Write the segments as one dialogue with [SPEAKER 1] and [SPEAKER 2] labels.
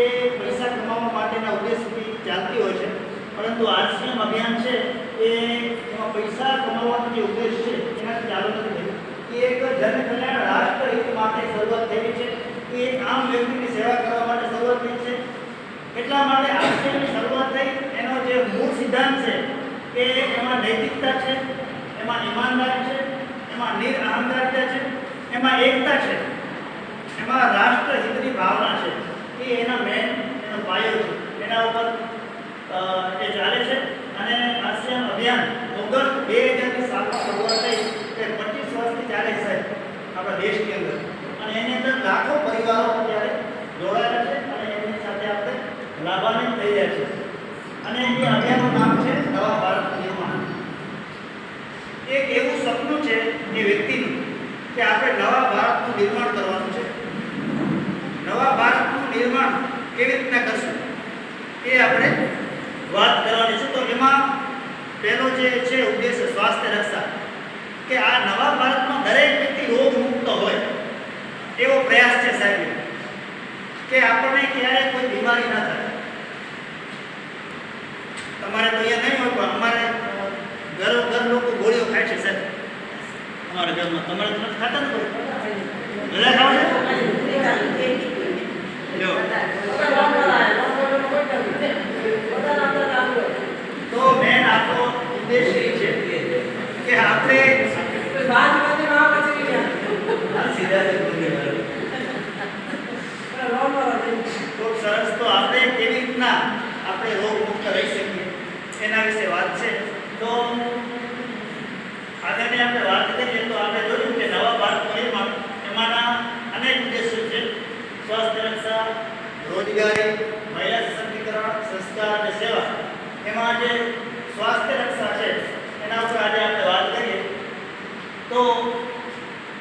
[SPEAKER 1] એ પૈસા કમાવવા માટેના ઉદ્દેશથી ચાલતી હોય છે. પરંતુ આરસીએમ અભિયાન છે એ એમાં પૈસા કમાવવાનો જે ઉદ્દેશ છે, એનાથી ચાલુ નથી એ એક જનકલ્યાણ રાષ્ટ્રહિત માટે શરૂઆત થયેલી છે. એ આમ વ્યક્તિની સેવા કરવા માટે શરૂઆત થઈ છે. એટલા માટે આરસીએમની શરૂઆત થઈ. એનો જે મૂળ સિદ્ધાંત છે કે એમાં નૈતિકતા છે, એમાં ઈમાનદારી છે, એમાં નિરઅહંકારિતા છે, એમાં એકતા છે. એમાં રાષ્ટ્રહિતની ભાવના છે. એના મેન એનો પાયો છે. એના ઉપર એ ચાલે છે. અને આસિયાન અભિયાન ઓગસ્ટ બે હજારની સાલમાં શરૂઆત થઈ. તે પચીસ વર્ષથી ચાલે છે આપણા દેશની અંદર. અને એની અંદર લાખો પરિવારો અત્યારે જોડાયેલા છે. અને એની સાથે આપણે લાભાન્વિત થઈ રહ્યા છે અને એ અભિયાનનું નામ છે નવા ભારત નિર્માણ એક એવું સપનું છે એ વ્યક્તિનું કે આપણે નવા ભારતનું નિર્માણ કરવાનું છે નવા ભારતનું નિર્માણ કેવી રીતના કરશું એ આપણે વાત કરવાની છે. તો એમાં પહેલો જે છે ઉદ્દેશ સ્વાસ્થ્ય રક્ષા. કે આ નવા ભારતમાં દરેક વ્યક્તિ રોગ મુક્ત હોય, એવો પ્રયાસ છે સાહેબ. કે આપણને ક્યારે કોઈ બીમારી ના થાય. તમારે તો અહીંયા નહીં હોય, પણ અમારે ઘર ઘર લોકો ગોળીઓ ખાય છે સાહેબ. અમારા ઘરમાં. તમારે તો ખાતા ને કોઈ? બધા ખાવ જો તો મેન આપણો ઉદ્દેશ એ છે કે આપણે ખૂબ સરસ તો આપણે કેવી રીતના આપણે રોગ રહી શકીએ એના વિશે વાત છે તો આગળની આપણે વાત કરીએ તો આપણે જોયું કે નવા ભારત એમાં એમાંના અનેક ઉદ્દેશો છે સ્વાસ્થ્ય રક્ષા રોજગારી, મહિલા સશક્તિકરણ, સંસ્કાર અને સેવા. એમાં જે સ્વાસ્થ્ય રક્ષા છે એના ઉપર આજે આપણે વાત કરીએ તો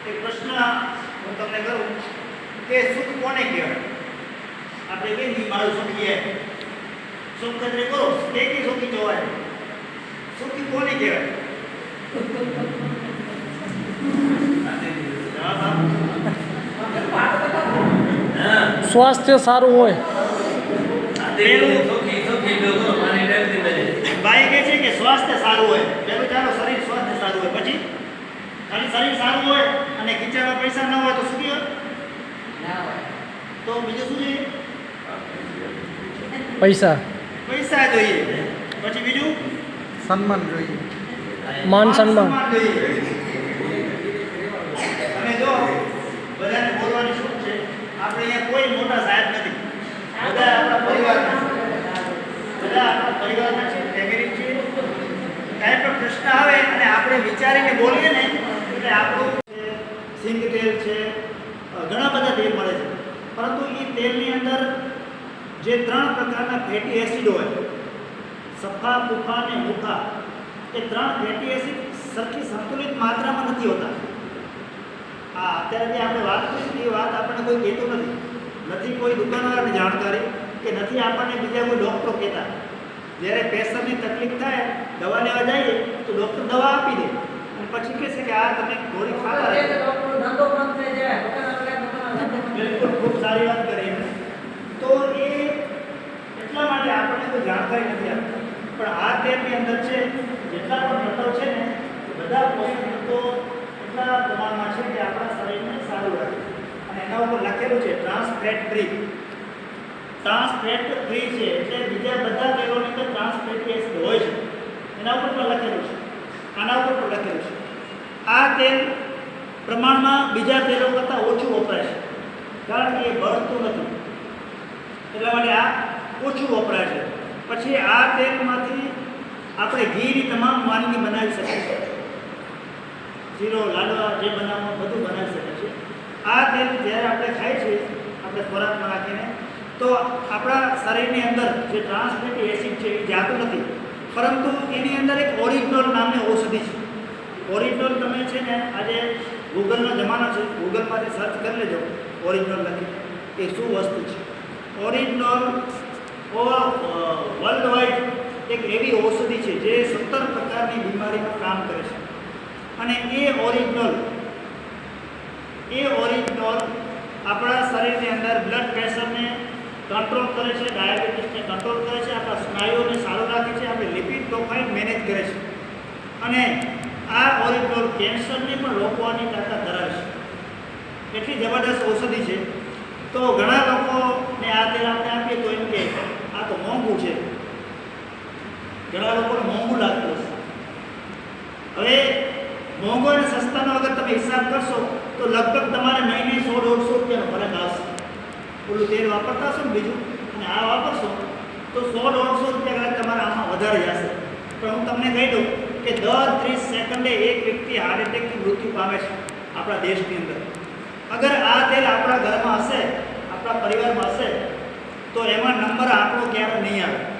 [SPEAKER 1] એક પ્રશ્ન હું તમને કરું કે સુખ કોને કહેવાય આપણે કહીએ ને મારું સુખ એ સુખ કદરે કરો કે કે સુખી જોવાય સુખી કોને કહેવાય? જવાબ આપો.
[SPEAKER 2] સ્વાસ્થ્ય સારું હોય.
[SPEAKER 1] બાઈ કહે છે કે સ્વાસ્થ્ય સારું હોય. પેલું ચાલો શરીર સ્વાસ્થ્ય સારું હોય. પછી? ખાલી શરીર સારું હોય અને ખીચામાં પૈસા ન હોય તો શું કહે તો બીજું શું જોઈએ
[SPEAKER 2] પૈસા.
[SPEAKER 1] પૈસા જોઈએ. પછી બીજું?
[SPEAKER 2] સન્માન જોઈએ. માન સન્માન.
[SPEAKER 1] અને જો બધાને બોલવાની શું છે આપણે અહીંયા કોઈ મોટા સાહેબ નથી. બધા આપણા પરિવારના બધા આપણા પરિવારના છે. ફેમિલી છે. કાંઈ પણ પ્રશ્ન આવે અને આપણે વિચારીને બોલીએ ને એટલે આપણું છે, સિંગ તેલ છે ઘણા બધા તેલ મળે છે. પરંતુ એ તેલની અંદર જે ત્રણ પ્રકારના ફેટી એસિડ હોય સફા પુફા અને મુખા એ ત્રણ ફેટી એસિડ સરખી સંતુલિત માત્રામાં નથી હોતા. હા અત્યારે જે આપણે વાત કરી ને એ વાત આપણને કોઈ કહેતું નથી. નથી કોઈ દુકાનવાળાને જાણકારી કે નથી આપણને બીજા કોઈ ડૉક્ટરો કહેતા. જ્યારે પ્રેશરની તકલીફ થાય દવા લેવા જઈએ તો ડૉક્ટર દવા આપી દે. અને પછી કહે છે કે આ તમે ગોળી ખાતા રહેજો. બિલકુલ ખૂબ સારી વાત કરી એમણે. તો એ એટલા માટે આપણને કોઈ જાણકારી નથી આપતા. પણ આ ટેપની અંદર છે, જેટલા પણ તત્વો છે ને, બધા પોષક તત્વો એટલા પ્રમાણમાં છે કે આપણા શરીરને સારું રાખે. અને એના ઉપર લખેલું છે ટ્રાન્સફેટ ફ્રી ટ્રાન્સફેટ ફ્રી છે, એટલે બીજા બધા તેલોની અંદર ટ્રાન્સ ફેટી એસિડ હોય છે એના ઉપર પણ લખેલું છે. આના ઉપર પણ લખેલું છે. આ તેલ પ્રમાણમાં બીજા તેલો કરતાં ઓછું વપરાય છે. કારણ કે એ બળતું નથી. એટલા માટે આ ઓછું વપરાય છે. પછી આ તેલમાંથી આપણે ઘીની તમામ વાનગી બનાવી શકીએ છીએ. શીરો, લાડવા જે બનાવવા બધું બનાવી શકીએ છીએ. આ તેલ જ્યારે આપણે ખાઈએ છીએ, આપણે ખોરાકમાં નાખીને, તો આપણા શરીરની અંદર જે ટ્રાન્સફેટી એસિડ છે એ જાતું નથી. પરંતુ એની અંદર એક ઓરિજિનલ નામની ઔષધિ છે. ઓરિજિનલ તમે છે ને આજે ગૂગલનો જમાનો છે. ગૂગલમાંથી સર્ચ કરી લેજો. ઓરિજિનલ લખી એ શું વસ્તુ છે? ઓરિજિનલ વર્લ્ડ વાઇડ એક એવી ઔષધિ છે જે સત્તર પ્રકારની બીમારીમાં કામ કરે છે. અને એ ઓરિજિનલ એ ઓરિજિનલ આપણા શરીરની અંદર બ્લડ પ્રેશરને સ્નાયુઓને સારું રાખે છે, આપણે લિપિડ પ્રોફાઇલ મેનેજ કરે છે. અને આ ઓરિજિનલ કેન્સરને પણ રોકવાની તાકાત ધરાવે છે. એટલી જબરદસ્ત ઔષધિ છે. તો ઘણા લોકોને આ તેલ આપણે આપીએ તો એમ કે આ તો મોંઘું છે ઘણા લોકોને મોંઘું લાગતું હશે. હવે મોંઘો અને સસ્તાનો અગર તમે હિસાબ કરશો, તો લગભગ તમારે મહિને સો, દોઢસો રૂપિયાનો ફરક આવશે. ઓલું તેલ વાપરતા હશો ને બીજું? અને આ વાપરશો, તો સો, દોઢસો રૂપિયા કદાચ તમારે આમાં વધારે જશે. પણ હું તમને કહી દઉં કે દર ત્રીસ સેકન્ડે એક વ્યક્તિ હાર્ટ એટેકથી મૃત્યુ પામે છે આપણા દેશની અંદર. અગર આ તેલ આપણા ઘરમાં હશે, આપણા પરિવારમાં હશે, તો એમાં નંબર આપણો ક્યારે નહીં આવે.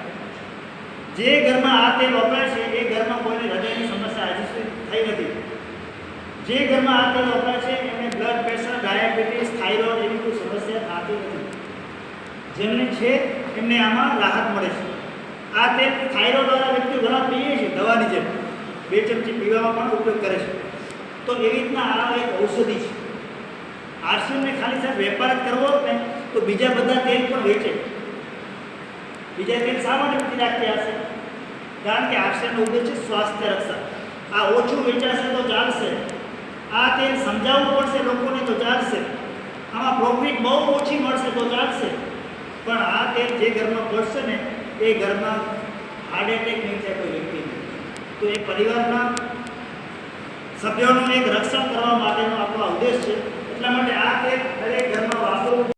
[SPEAKER 1] જે ઘરમાં આ તેલ વપરાય છે, એ ઘરમાં કોઈને હૃદયની સમસ્યા હજી સુધી થઈ નથી. જે ઘરમાં આ તેલ વપરાય છે, એમને બ્લડ પ્રેશર ડાયાબિટીસ થાઇરોઇડ એવી કોઈ સમસ્યા થતી નથી. જેમને છે, એમને આમાં રાહત મળે છે. આ તેલ થાઇરોઇડવાળા વ્યક્તિઓ ઘણા પીએ છે, દવાની જેમ. બે ચમચી પીવામાં પણ ઉપયોગ કરે છે. તો એવી રીતના આ એક ઔષધિ છે. આરસીએમને ખાલી સાહેબ વેપાર જ કરવો ને, તો બીજા બધા તેલ પણ વેચે. બીજા તેલ શા માટે નથી રાખતી હશે કારણ કે આરસીએમનો ઉદ્દેશ છે સ્વાસ્થ્ય રક્ષા આ ઓછું વેચાશે તો ચાલશે. આ તેલ સમજાવવું પડશે લોકોને તો ચાલશે. આમાં પ્રોફિટ બહુ ઓછી મળશે તો ચાલશે. પણ આ તેલ જે ઘરમાં પડશે ને, એ ઘરમાં હાર્ટ એટેક નહીં થાય કોઈ વ્યક્તિને. તો એ પરિવારના સભ્યોનું એક રક્ષણ કરવા માટેનો આપણો ઉદ્દેશ છે. એટલા માટે આ તેલ દરેક ઘરમાં વાપરવું